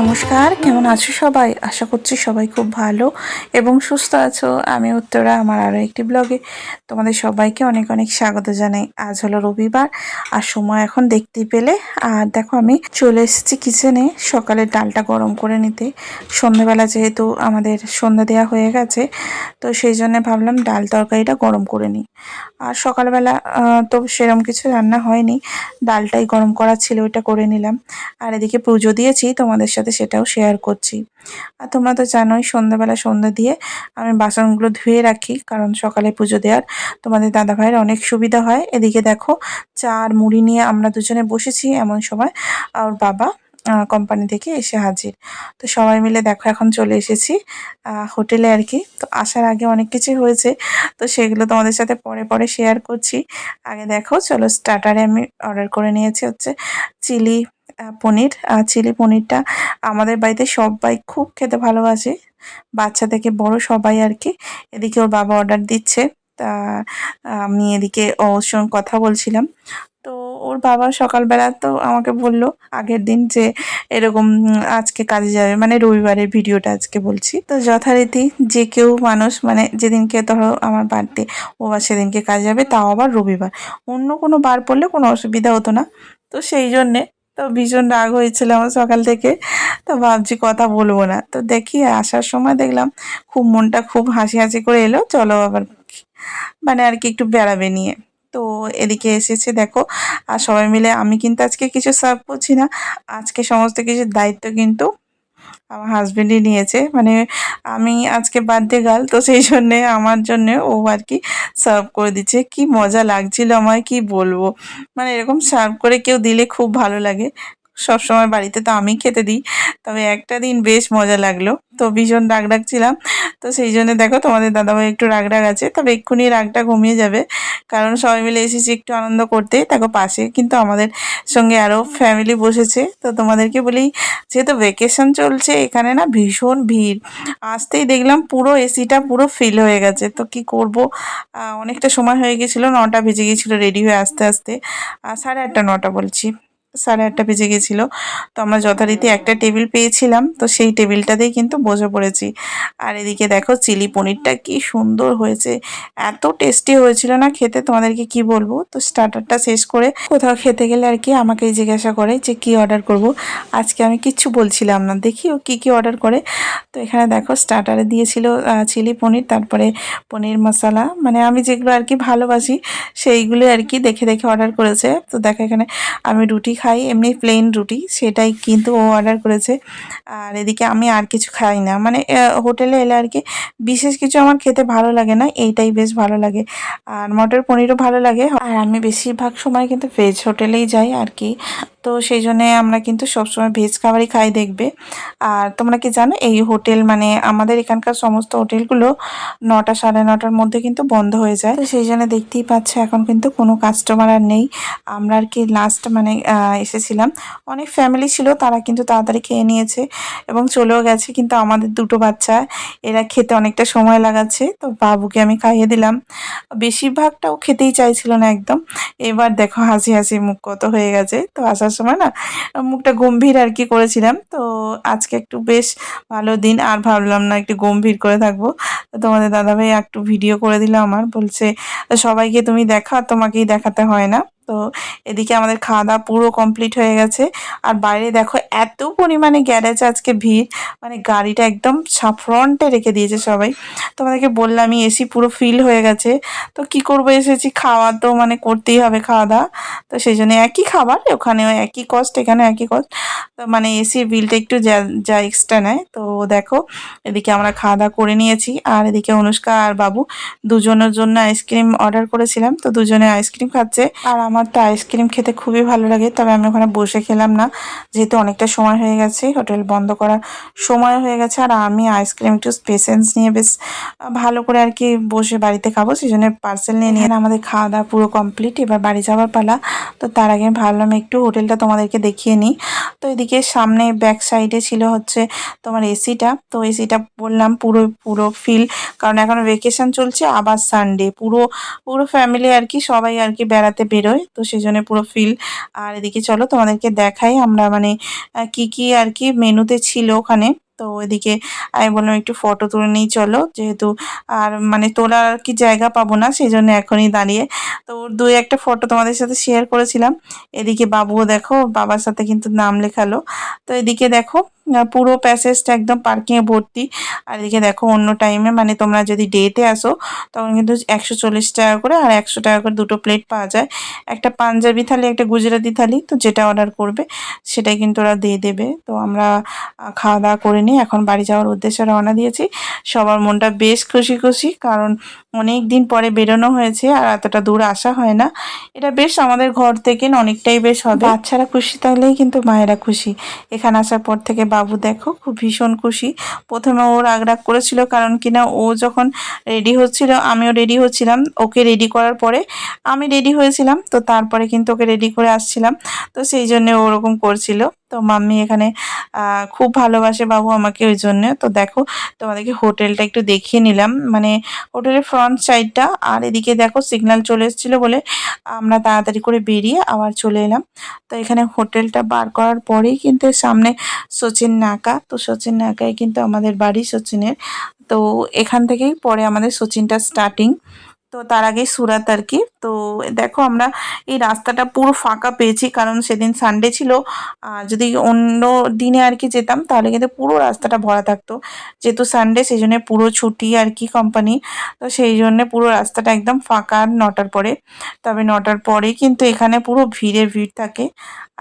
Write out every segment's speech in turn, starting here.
নমস্কার, কেমন আছো সবাই? আশা করছি সবাই খুব ভালো এবং সুস্থ আছো। আমি উত্তরা, আমার আরও একটি ব্লগে তোমাদের সবাইকে অনেক অনেক স্বাগত জানাই। আজ হলো রবিবার, আর সময় এখন দেখতেই পেলে। আর দেখো, আমি চলে এসেছি কিচেনে সকালে ডালটা গরম করে নিতে। সন্ধ্যেবেলা যেহেতু আমাদের সন্ধ্যা দেওয়া হয়ে গেছে, তো সেই জন্য ভাবলাম ডাল তরকারিটা গরম করে নিই। আর সকালবেলা তো সেরম কিছু রান্না হয়নি। ডালটাই গরম করা ছিল, ওইটা করে নিলাম। আর এদিকে পুজো দিয়েছি, তোমাদের সাথে সেটাও শেয়ার করছি। আর তোমরা তো জানোই সন্ধ্যাবেলা সন্ধ্যা দিয়ে আমি বাসনগুলো ধুয়ে রাখি, কারণ সকালে পুজো দেওয়ার তোমাদের দাদা ভাইয়ের অনেক সুবিধা হয়। এদিকে দেখো, চা আর মুড়ি নিয়ে আমরা দুজনে বসেছি এমন সময়, আর বাবা কোম্পানি থেকে এসে হাজির। তো সবাই মিলে দেখো এখন চলে এসেছি হোটেলে আর কি। তো আসার আগে অনেক কিছুই হয়েছে, তো সেগুলো তোমাদের সাথে পরে পরে শেয়ার করছি। আগে দেখো, চলো স্টার্টারে আমি অর্ডার করে নিয়েছি হচ্ছে চিলি পনির আর চিলি পনিরটা আমাদের বাড়িতে সবাই খুব খেতে ভালোবাসে। বাচ্চা থেকে বড় সবাই আর কি। এদিকে ওর বাবা অর্ডার দিচ্ছে। তা, আমি এদিকে ওর সঙ্গে কথা বলছিলাম। তো ওর বাবা সকালবেলা তো আমাকে বলল আগের দিন যে এরকম আজকে কাজে যাবে। মানে রবিবারের ভিডিওটা আজকে বলছি। তো যথারীতি যে কেউ মানুষ মানে যেদিনকে ধরো আমার বার্থডে ও বা সেদিনকে কাজে যাবে, তাও আবার রবিবার। অন্য কোনো বার পড়লে কোনো অসুবিধা হতো না। তো সেই জন্যে তো ভীষণ রাগ হয়েছিল আমার সকাল থেকে। তো ভাবছি কথা বলব না। তো দেখি আসার সময় দেখলাম খুব মনটা খুব হাসি হাসি করে এলো, চলো আবার মানে আর কি একটু বেড়াবে নিয়ে। তো এদিকে এসেছে দেখো, আর সবাই মিলে আমি কিন্তু আজকে কিছু সার্ভ করছি না। আজকে সমস্ত কিছু দায়িত্ব কিন্তু আমার হাজবেন্ডই নিয়েছে। মানে আমি আজকে বার্থডে গাল তো সেই জন্যে আমার জন্যে ও আর কি সার্ভ করে দিচ্ছে। কি মজা লাগছিল আমার কি বলব? মানে এরকম সার্ভ করে কেউ দিলে খুব ভালো লাগে। সব সময় বাড়িতে তো আমি খেতে দিই, তবে একটা দিন বেশ মজা লাগল। তো ভীষণ রাগ রাখছিলাম তো সেই জন্য দেখো তোমাদের দাদাভাই একটু রাগ রাগ আছে, তবে এক্ষুনি রাগটা কমিয়ে যাবে। কারণ সবাই মিলে এসেছি একটু আনন্দ করতে। দেখো পাশে কিন্তু আমাদের সঙ্গে আরও ফ্যামিলি বসেছে। তো তোমাদেরকে বলি, যেহেতু ভেকেশন চলছে, এখানে না ভীষণ ভিড়। আসতেই দেখলাম পুরো এসিটা পুরো ফিল হয়ে গেছে। তো কি করব? অনেকটা সময় হয়ে গেছিল, নটা বেজে গেছিল রেডি হয়ে আসতে আসতে। সাড়ে আটটা, নটা বলছি। সাড়ে আটটা বেজে গেছিল। তো আমরা যথারীতি একটা টেবিল পেয়েছিলাম, তো সেই টেবিলটাতেই কিন্তু বসে পড়েছি। আর এদিকে দেখো চিলি পনিরটা কি সুন্দর হয়েছে। এত টেস্টি হয়েছিল না খেতে, তোমাদেরকে কি বলব? তো স্টার্টারটা শেষ করে কোথাও খেতে গেলে আর কি আমাকেই জিজ্ঞাসা করে যে কি অর্ডার করব। আজকে আমি কিচ্ছু বলছিলাম না, দেখি ও কী কী অর্ডার করে। তো এখানে দেখো স্টার্টারে দিয়েছিল চিলি পনির, তারপরে পনির মশলা। মানে আমি যেগুলো আর কি ভালোবাসি সেইগুলো আর কি দেখে দেখে অর্ডার করেছে। তো দেখো এখানে আমি রুটি খাই, এমনি প্লেন রুটি, সেটাই কিন্তু ও অর্ডার করেছে। আর এদিকে আমি আর কিছু খাই না। মানে হোটেলে এলে আর কি বিশেষ কিছু আমার খেতে ভালো লাগে না, এইটাই বেশ ভালো লাগে। আর মটর পনিরও ভালো লাগে। আর আমি বেশিরভাগ সময় কিন্তু ভেজ হোটেলেই যাই আর কি। তো সেই জন্যে আমরা কিন্তু সবসময় ভেজ খাবারই খাই দেখবে। আর তোমরা কি জানো, এই হোটেল মানে আমাদের এখানকার সমস্ত হোটেলগুলো নটা সাড়ে নটার মধ্যে কিন্তু বন্ধ হয়ে যায়। তো সেই জন্য দেখতেই পাচ্ছ, এখন কিন্তু কোনো কাস্টমার আর নেই। আমরা আর কি লাস্ট মানে এসেছিলাম। অনেক ফ্যামিলি ছিল, তারা কিন্তু তাড়াতাড়ি খেয়ে নিয়েছে এবং চলেও গেছে। কিন্তু আমাদের দুটো বাচ্চা, এরা খেতে অনেকটা সময় লাগাচ্ছে। তো বাবুকে আমি খাইয়ে দিলাম। বেশিরভাগটাও খেতেই চাইছিল না একদম। এবার দেখো হাসি হাসি মুখ কত হয়ে গেছে। তো আসার সময় না, মুখটা গম্ভীর আর কি করেছিলাম। তো আজকে একটু বেশ ভালো দিন, আর ভাবলাম না একটু গম্ভীর করে থাকব। তোমাদের দাদাভাই একটু ভিডিও করে দিল আমার, বলছে, সবাইকে তুমি দেখা তোমাকেই দেখাতে হয় না। তো এদিকে আমাদের খাওয়া দাওয়া পুরো কমপ্লিট হয়ে গেছে। আর বাইরে দেখো এত পরিমাণে গ্যারেজ আজকে ভিড়। মানে গাড়িটা একদম ফ্রন্টে রেখে দিয়েছে সবাই। তোমাদেরকে বললামই এসি পুরো ফিল হয়ে গেছে। তো কি করব এসেছি? খাওয়া তো মানে করতেই হবে খাওয়া দাওয়া তো সেই জন্য একই খাবার, ওখানেও একই কস্ট এখানেও একই কস্ট তো মানে এসির বিলটা একটু যা যা এক্সট্রা নেয়। তো দেখো, এদিকে আমরা খাওয়া দাওয়া করে নিয়েছি। আর এদিকে অনুষ্কা আর বাবু দুজনের জন্য আইসক্রিম অর্ডার করেছিলাম। তো দুজনে আইসক্রিম খাচ্ছে। আর আমার তো আইসক্রিম খেতে খুবই ভালো লাগে, তবে আমি ওখানে বসে খেলাম না। যেহেতু অনেকটা সময় হয়ে গেছে, হোটেল বন্ধ করার সময় হয়ে গেছে, আর আমি আইসক্রিম একটু পেশেন্স নিয়ে বেশ ভালো করে আর কি বসে বাড়িতে খাব সেই জন্য পার্সেল নিয়ে নিয়ে আমাদের খাওয়া দাওয়া পুরো কমপ্লিট এবার বাড়ি যাওয়ার পালা। তো তার আগে ভাবলাম একটু হোটেলটা তোমাদেরকে দেখিয়ে নিই। তো এদিকে সামনে ব্যাক সাইডে ছিল হচ্ছে তোমার এসিটা তো এসিটা বললাম পুরো পুরো ফিল কারণ এখন ভেকেশন চলছে, আবার সানডে পুরো পুরো ফ্যামিলি আর কি সবাই আর কি বেড়াতে বেরোয়। তো সেই জন্য পুরো ফিল আর এদিকে চলো তোমাদেরকে দেখাই আমরা মানে কি কি আর কি মেনুতে ছিল ওখানে। তো ওইদিকে আমি বললাম, একটু ফটো তুলে নিই, চলো। যেহেতু আর মানে তোলার আর কি জায়গা পাবো না সেই জন্য এখনই দাঁড়িয়ে। তো ওর দুই একটা ফটো তোমাদের সাথে শেয়ার করেছিলাম। এদিকে বাবুও দেখো, বাবার সাথে কিন্তু নাম লেখালো। তো এদিকে দেখো পুরো প্যাসেজটা একদম পার্কিংয়ে ভর্তি। আর এদিকে দেখো, অন্য টাইমে মানে তোমরা যদি ডেতে আসো, তখন কিন্তু একশো চল্লিশ টাকা করে আর একশো টাকা করে দুটো প্লেট পাওয়া যায়। একটা পাঞ্জাবি থালি, একটা গুজরাটি থালি, তো যেটা অর্ডার করবে, সেটাই কিন্তু ওরা দিয়ে দেবে। তো আমরা খাওয়া দাওয়া করে নিয়ে এখন বাড়ি যাওয়ার উদ্দেশ্যে রওনা দিয়েছি। সবার মনটা বেশ খুশি খুশি কারণ অনেক দিন পরে বেরোনো হয়েছে আর এতটা দূর আসা হয় না। এটা বেশ আমাদের ঘর থেকে অনেকটাই বেশ হবে। বাচ্চারা খুশি থাকলেই কিন্তু মায়েরা খুশি। এখানে আসার পর থেকে বাবু দেখো খুব ভীষণ খুশি। প্রথমে ও রাগ করেছিল কারণ কিনা ও যখন রেডি হচ্ছিল, আমিও রেডি হচ্ছিলাম। ওকে রেডি করার পরে আমি রেডি হয়েছিলাম। তো তারপরে কিন্তু ওকে রেডি করে আসছিলাম। তো সেই জন্যে ওরকম করছিল। তো মাম্মি এখানে খুব ভালোবাসে বাবু আমাকে ওই জন্য। তো দেখো তোমাদেরকে হোটেলটা একটু দেখিয়ে নিলাম। মানে হোটেলের ফ্রন্ট সাইডটা আর এদিকে দেখো সিগন্যাল চলে এসেছিল বলে আমরা তাড়াতাড়ি করে বেরিয়ে আবার চলে এলাম। তো এখানে হোটেলটা বার করার পরেই কিন্তু সামনে সচিন নাকা, তো সচিন নাকায় কিন্তু আমাদের বাড়ি সচিনের। তো এখান থেকেই পরে আমাদের সচিনটা স্টার্টিং তো তার আগে সুরাত আর কি। তো দেখো আমরা এই রাস্তাটা পুরো ফাঁকা পেয়েছি, কারণ সেদিন সানডে ছিল। যদি অন্য দিনে আর কি যেতাম, তাহলে কিন্তু পুরো রাস্তাটা ভরা থাকতো। যেহেতু সানডে সেই জন্য পুরো ছুটি আর কি কোম্পানি তো সেই জন্য পুরো রাস্তাটা একদম ফাঁকা নটার পরে। তবে নটার পরে কিন্তু এখানে পুরো ভিড়ে ভিড় থাকে।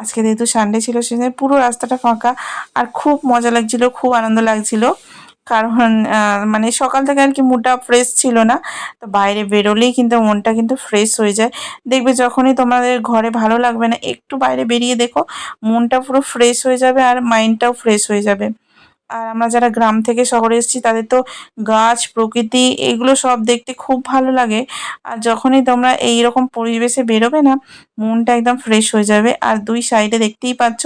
আজকে যেহেতু সানডে ছিল, সেজন্য পুরো রাস্তাটা ফাঁকা। আর খুব মজা লাগছিল, খুব আনন্দ লাগছিল। কারণ মানে সকাল থেকে আর কি মুডটা ফ্রেশ ছিল না। তো বাইরে বেরোলেই কিন্তু মনটা কিন্তু ফ্রেশ হয়ে যায়। দেখবে যখনই তোমাদের ঘরে ভালো লাগবে না, একটু বাইরে বেরিয়ে দেখো, মনটা পুরো ফ্রেশ হয়ে যাবে আর মাইন্ডটাও ফ্রেশ হয়ে যাবে। আর আমরা যারা গ্রাম থেকে শহরে এসেছি, তাদের তো গাছ, প্রকৃতি, এগুলো সব দেখতে খুব ভালো লাগে। আর যখনই তোমরা এই রকম পরিবেশে বেরোবে না, মনটা একদম ফ্রেশ হয়ে যাবে। আর দুই সাইডে দেখতেই পাচ্ছ,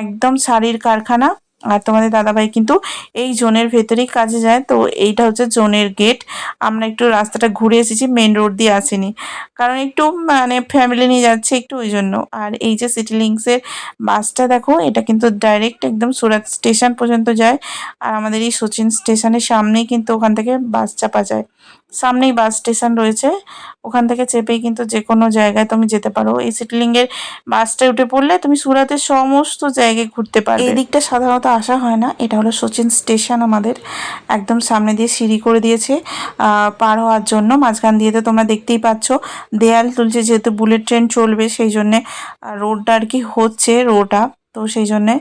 একদম শাড়ির কারখানা। আর তোমাদের দাদাভাই কিন্তু এই জোনের ভেতরেই কাজে যায়। তো এইটা হচ্ছে জোনের গেট আমরা একটু রাস্তাটা ঘুরে এসেছি মেন রোড দিয়ে আসিনি। কারণ একটু মানে ফ্যামিলি নিয়ে যাচ্ছে একটু ওই জন্য। আর এই যে সিটি লিঙ্কসের বাসটা দেখো, এটা কিন্তু ডাইরেক্ট একদম সুরাত স্টেশন পর্যন্ত যায়। আর আমাদের এই সচিন স্টেশনের সামনেই কিন্তু ওখান থেকে বাস চাপা যায়। সামনেই বাস স্টেশন রয়েছে। ওখান থেকে চেপেই কিন্তু যে কোনো জায়গায় তুমি যেতে পারো। এই সিটিলিংয়ের বাসটা উঠে পড়লে তুমি সুরাতের সমস্ত জায়গায় ঘুরতে পারবে। এই দিকটা সাধারণত আসা হয় না। এটা হলো সচিন স্টেশন আমাদের। একদম সামনে দিয়ে সিঁড়ি করে দিয়েছে। পার হওয়ার জন্য। মাঝখান দিয়ে তো তোমরা দেখতেই পাচ্ছ। দেয়াল তুলছে যেহেতু বুলেট ট্রেন চলবে সেই জন্যে রোডটা আর কি হচ্ছে রোডটা তো সেই জন্যে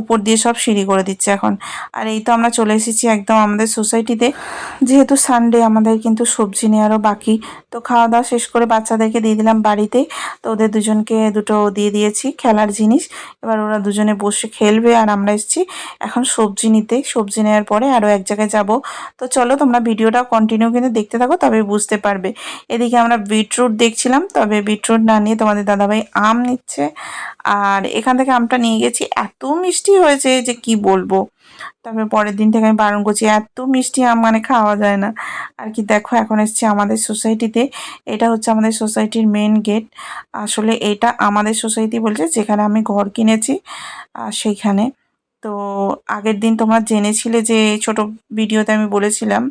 উপর দিয়ে সব সিঁড়ি করে দিচ্ছে এখন। আর এই তো আমরা চলে এসেছি একদম আমাদের সোসাইটিতে। যেহেতু সানডে আমাদের কিন্তু সবজি নেওয়ারও বাকি, তো খাওয়া দাওয়া শেষ করে বাচ্চাদেরকে দিয়ে দিলাম বাড়িতে। তো ওদের দুজনকে দুটো দিয়ে দিয়েছি খেলার জিনিস। এবার ওরা দুজনে বসে খেলবে আর আমরা এসেছি এখন সবজি নিতে। সবজি নেওয়ার পরে আরও এক জায়গায় যাব। তো চলো তোমরা ভিডিওটা কন্টিনিউ কিন্তু দেখতে থাকো তবে বুঝতে পারবে। এদিকে আমরা বিটরুট দেখছিলাম, তবে বিটরুট না নিয়ে তোমাদের দাদাভাই আম নিচ্ছে। আর এখান থেকে আমটা নিয়ে গেছি এত মিষ্টি হয়েছে যে কি বলব? তারপরে পরের দিন থেকে আমি বারণ করছি, এত মিষ্টি আম মানে খাওয়া যায় না। আর কি দেখো, এখন এসছে আমাদের সোসাইটিতে। এটা হচ্ছে আমাদের সোসাইটির মেন গেট। আসলে এটা আমাদের সোসাইটি বলছে, যেখানে আমি ঘর কিনেছি সেইখানে তো আগের দিন তোমরা জেনেছিলে যে ছোট ভিডিওতে আমি বলেছিলাম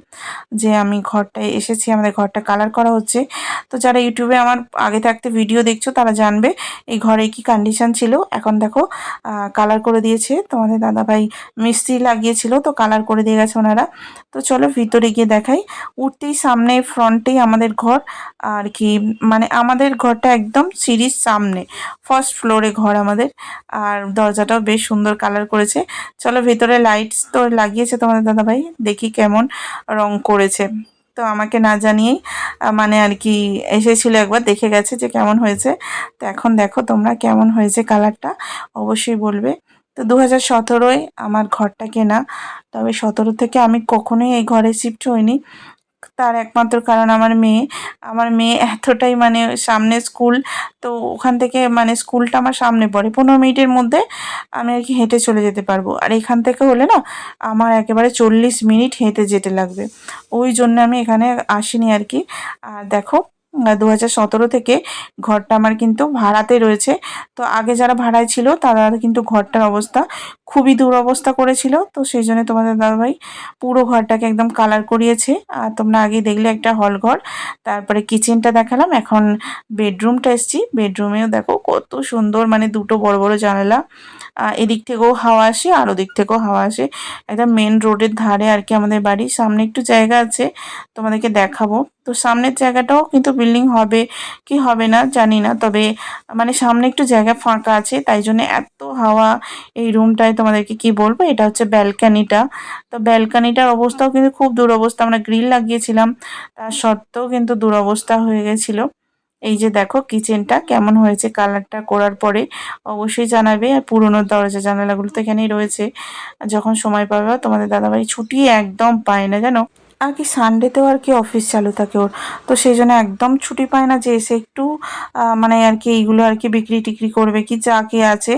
যে আমি ঘরটায় এসেছি, আমাদের ঘরটা কালার করা হচ্ছে। তো যারা ইউটিউবে আমার আগে থাকতে ভিডিও দেখছ, তারা জানবে এই ঘরে কি কন্ডিশন ছিল। এখন দেখো কালার করে দিয়েছে। তোমাদের দাদাভাই মিস্ত্রি লাগিয়েছিল, তো কালার করে দিয়ে গেছে ওনারা। তো চলো ভিতরে গিয়ে দেখাই। উঠতেই সামনে ফ্রন্টেই আমাদের ঘর, আর কি মানে আমাদের ঘরটা একদম সিঁড়ির সামনে। ফার্স্ট ফ্লোরে ঘর আমাদের। আর দরজাটাও বেশ সুন্দর কালার করেছে। চলো ভেতরে লাইটস তো লাগিয়েছে তোমাদের দাদাভাই, দেখি কেমন রং করেছে। তো আমাকে না জানিয়েই মানে আর কি এসেছিল একবার, দেখে গেছে যে কেমন হয়েছে। তো এখন দেখো তোমরা কেমন হয়েছে কালারটা অবশ্যই বলবে। তো দু হাজার সতেরোয় আমার ঘরটা কেনা, তবে সতেরো থেকে আমি কখনোই এই ঘরে শিফট হইনি। তার একমাত্র কারণ আমার মেয়ে। আমার মেয়ে এতটাই মানে সামনে স্কুল, তো ওখান থেকে মানে স্কুলটা আমার সামনে পড়ে। পনেরো মিনিটের মধ্যে আমি আর কি হেঁটে চলে যেতে পারব। আর এখান থেকে হলে না, আমার একেবারে চল্লিশ মিনিট হেঁটে যেতে লাগবে। ওই জন্য আমি এখানে আসিনি আর কি। আর দেখো দু হাজার সতেরো থেকে ঘরটা আমার কিন্তু ভাড়াতে রয়েছে। তো আগে যারা ভাড়ায় ছিল, তারা কিন্তু ঘরটার অবস্থা খুবই দুরবস্থা করেছিল। তো সেই জন্য তোমাদের দাদাভাই পুরো ঘরটাকে একদম কালার করিয়েছে। আর তোমরা আগে দেখলে একটা হল ঘর, তারপরে কিচেনটা দেখালাম। এখন বেডরুমটা এসছি। বেডরুমেও দেখো কত সুন্দর মানে দুটো বড় বড় জানালা। এদিক থেকেও হাওয়া আসে আর ওদিক থেকেও হাওয়া আসে। একদম মেন রোডের ধারে আর কি আমাদের বাড়ি। সামনে একটু জায়গা আছে, তোমাদেরকে দেখাবো। তো সামনের জায়গাটাও কিন্তু বিল্ডিং হবে, কি হবে না জানি না। তবে মানে সামনে একটু জায়গা ফাঁকা আছে, তাই জন্য এত হাওয়া এই রুমটায় তোমাদেরকে কি বলব? এটা হচ্ছে ব্যালকানিটা তো ব্যালকানিটার অবস্থাও কিন্তু খুব দুরবস্থা। আমরা গ্রিল লাগিয়েছিলাম, তার সত্ত্বেও কিন্তু দুরবস্থা হয়ে গেছিল। এই যে দেখো কিচেনটা কেমন হয়েছে কালারটা করার পরে অবশ্যই জানাবে। আর পুরোনো দরজা জানালাগুলো তো এখানেই রয়েছে। যখন সময় পাবে, তোমাদের দাদাভাই ছুটি একদম পায় না, জানো? আর কি সানডেতেও আর কি অফিস চালু থাকে ওর। তো সেই জন্য একদম ছুটি পায় না যে এসে একটু মানে আর কি এইগুলো আর কি বিক্রি টিক্রি করবে, কি যা কে আছে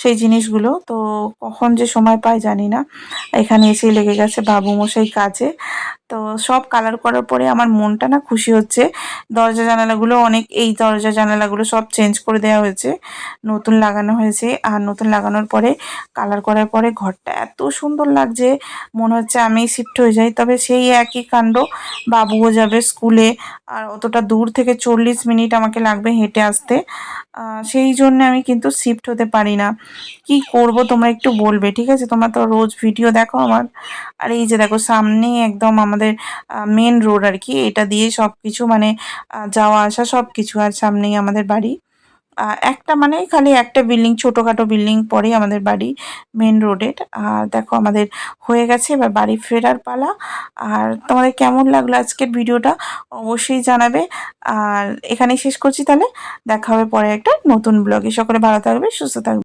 সেই জিনিসগুলো। তো কখন যে সময় পায় জানি না। এখানে এসেই লেগে গেছে বাবু মশাই কাজে। তো সব কালার করার পরে আমার মনটা না খুশি হচ্ছে। দরজা জানালাগুলো অনেক, এই দরজা জানালাগুলো সব চেঞ্জ করে দেওয়া হয়েছে। নতুন লাগানো হয়েছে। আর নতুন লাগানোর পরে কালার করার পরে ঘরটা এত সুন্দর লাগছে। মনে হচ্ছে আমি শিফট হয়ে যাই। তবে সেই একই কাণ্ড। বাবুও যাবে স্কুলে। আর অতটা দূর থেকে চল্লিশ মিনিট আমাকে লাগবে হেঁটে আসতে। সেই জন্য আমি কিন্তু শিফট হতে পারি না। কি করব তোমরা একটু বলবে, ঠিক আছে? তোমরা তো রোজ ভিডিও দেখো আমার। আর এই যে দেখো, সামনেই একদম আমাদের মেন রোড আর কি। এটা দিয়ে সব কিছু মানে যাওয়া আসা সব কিছু আর সামনেই আমাদের বাড়ি। একটা মানে খালি একটা বিল্ডিং ছোটোখাটো বিল্ডিং পরে আমাদের বাড়ি মেন রোডের আর দেখো আমাদের হয়ে গেছে, এবার বাড়ি ফেরার পালা। আর তোমাদের কেমন লাগল আজকের ভিডিওটা অবশ্যই জানাবে। আর এখানেই শেষ করছি তাহলে। দেখা হবে পরে একটা নতুন ব্লগে সকলে ভালো থাকবে, সুস্থ থাকবে।